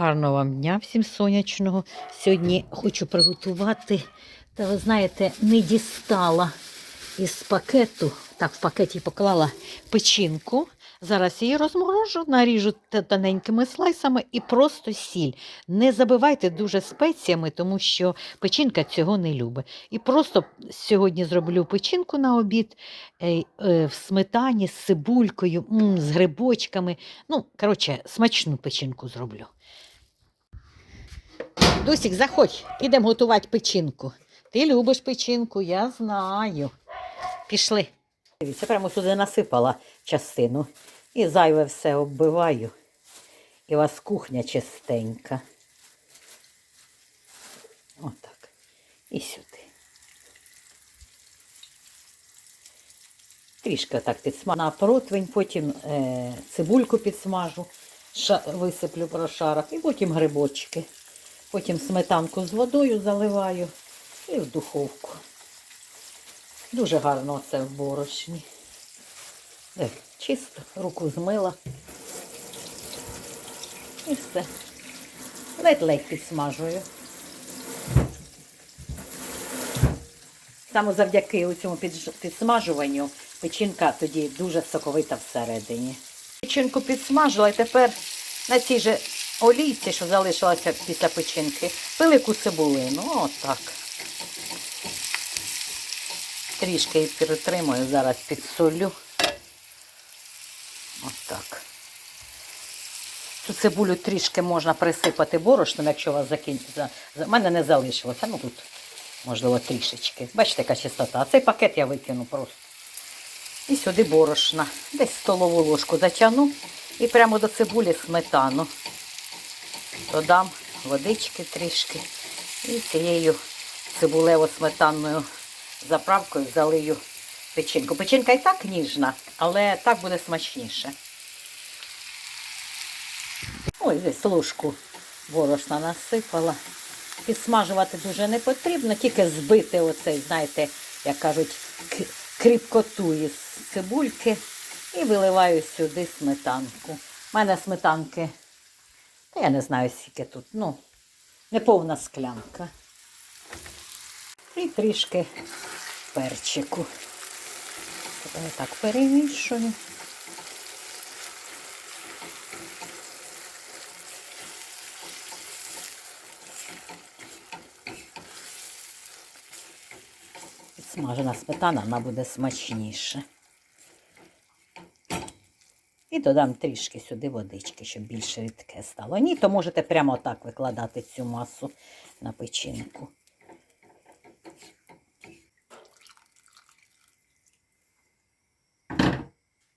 Гарного вам дня, всім сонячного. Сьогодні хочу приготувати, та ви знаєте, не дістала із пакету. Так, в пакеті поклала печінку. Зараз її розморожу, наріжу тоненькими слайсами і просто сіль. Не забивайте дуже спеціями, тому що печінка цього не любить. І просто сьогодні зроблю печінку на обід е, е, в сметані з цибулькою, з грибочками. Ну, коротше, смачну печінку зроблю. Дусік, заходь, підемо готувати печінку. Ти любиш печінку, я знаю. Пішли. Дивіться, прямо сюди насипала частину. І зайве все оббиваю. І у вас кухня чистенька. Отак. І сюди. Трішки так підсмажу на противень, потім е, цибульку підсмажу, ша, висиплю по шарах, і потім грибочки. Потім сметанку з водою заливаю і в духовку. Дуже гарно це в борошні. Е, Чисто, руку змила. І все. Ледь-ледь підсмажую. Саме завдяки цьому підсмажуванню печінка тоді дуже соковита всередині. Печінку підсмажила і тепер на цій же олійці, що залишилася після печінки, велику цибулину. Отак. Трішки її перетримую, зараз підсолю. Отак. Цю цибулю трішки можна присипати борошном, якщо у вас закінчиться. У мене не залишилося. Ну тут, можливо, трішечки. Бачите, яка чистота. Цей пакет я викину просто. І сюди борошна. Десь столову ложку затягну і прямо до цибулі сметану. Додам водички трішки. І цією цибулево-сметанною заправкою залию печінку. Печінка і так ніжна, але так буде смачніше. Ось десь ложку борошна насипала. Підсмажувати дуже не потрібно, тільки збити оцей, знаєте, як кажуть, кріпкоту із цибульки і виливаю сюди сметанку. У мене сметанки, та я не знаю, скільки тут, ну, неповна склянка. І трішки перчику. Тепер я так перемішую. Підсмажена сметана, вона буде смачніше. І додам трішки сюди водички, щоб більше рідке стало. Ні, то можете прямо так викладати цю масу на печінку.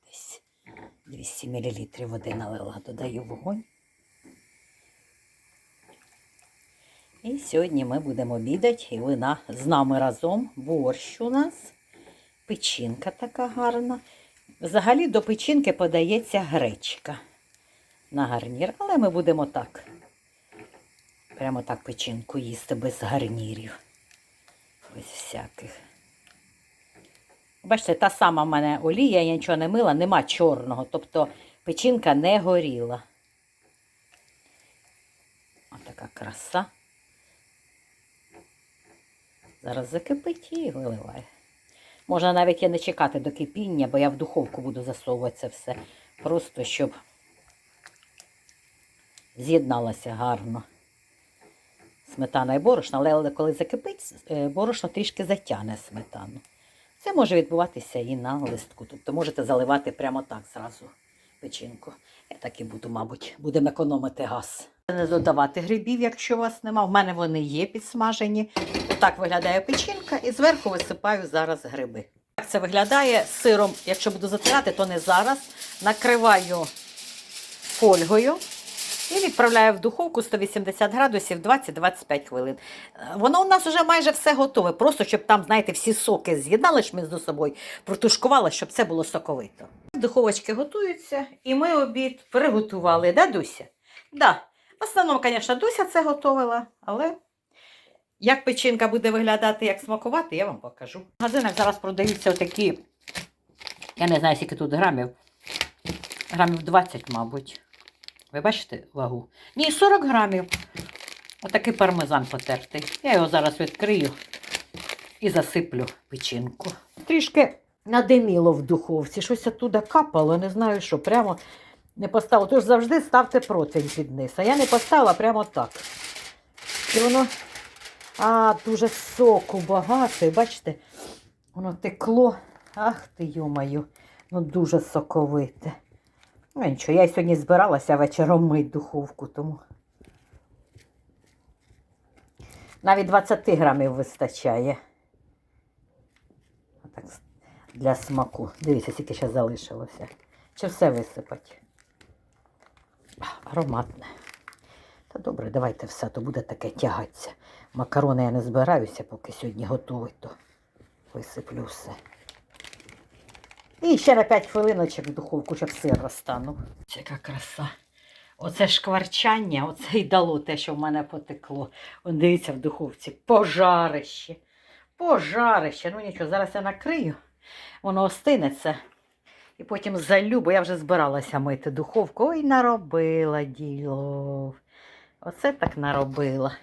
Десь 200 мл води налила, додаю вогонь. І сьогодні ми будемо обідати, і ви з нами разом. Борщ у нас, печінка така гарна. Взагалі до печінки подається гречка на гарнір, але ми будемо так. Прямо так печінку їсти без гарнірів. Без всяких. Бачите, та сама в мене олія, я нічого не мила, нема чорного, тобто печінка не горіла. Отака краса. Зараз закипить і виливаю. Можна навіть і не чекати до кипіння, бо я в духовку буду засовувати це все. Просто щоб з'єдналося гарно. Сметана і борошно, але коли закипить, е, борошно трішки затягне сметану. Це може відбуватися і на листку. Тобто можете заливати прямо так зразу печінку. Я так і буду, мабуть, будемо економити газ. Не додавати грибів, якщо у вас нема. В мене вони є підсмажені. Отак виглядає печінка і зверху висипаю зараз гриби. Так це виглядає сиром, якщо буду затирати, то не зараз. Накриваю фольгою і відправляю в духовку 180 градусів 20-25 хвилин. Е, Воно у нас вже майже все готове. Просто щоб там, знаєте, всі соки з'єднали ж між собою, протушкували, щоб це було соковито. Духовочки готуються, і ми обід приготували, да, Дуся? Да. В основному, звісно, Дуся це готувала, але як печінка буде виглядати, як смакувати, я вам покажу. В магазинах зараз продаються отакі, я не знаю, скільки тут грамів. Грамів 20, мабуть. Ви бачите вагу? Ні, 40 грамів. Отакий пармезан потертий. Я його зараз відкрию і засиплю печінку. Трішки надиміло в духовці, щось оттуда капало, не знаю що, прямо не поставила. Тож завжди ставте противень під низ. А я не поставила прямо так. І воно а, дуже соку багато. Бачите, воно текло. Ах ти, йомаю, ну дуже соковите. Ну нічого, я сьогодні збиралася вечором мить духовку, тому навіть 20 грамів вистачає. Отак с- для смаку. Дивіться, скільки ще залишилося. Чи все висипати? Ароматне. Та добре, давайте все, то буде таке тягатися. Макарони я не збираюся, поки сьогодні готовий, то висиплю все. І ще на 5 хвилиночок в духовку, щоб сир розтанув. Яка краса. Оце шкварчання, оце й дало те, що в мене потекло. Он дивіться в духовці. Пожарище. Пожарище. Ну нічого, зараз я накрию, воно остинеться. І потім залю, бо я вже збиралася мити духовку. Ой, наробила діло. Оце так наробила.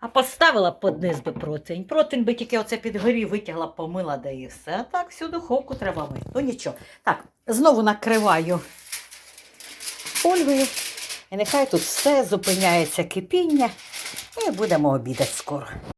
А поставила під низ би противень. Противень би тільки оце підгорів, витягла, помила, да і все. А так всю духовку треба мити. Ну нічого. Так, знову накриваю фольгою. І нехай тут все зупиняється кипіння. І будемо обідати скоро.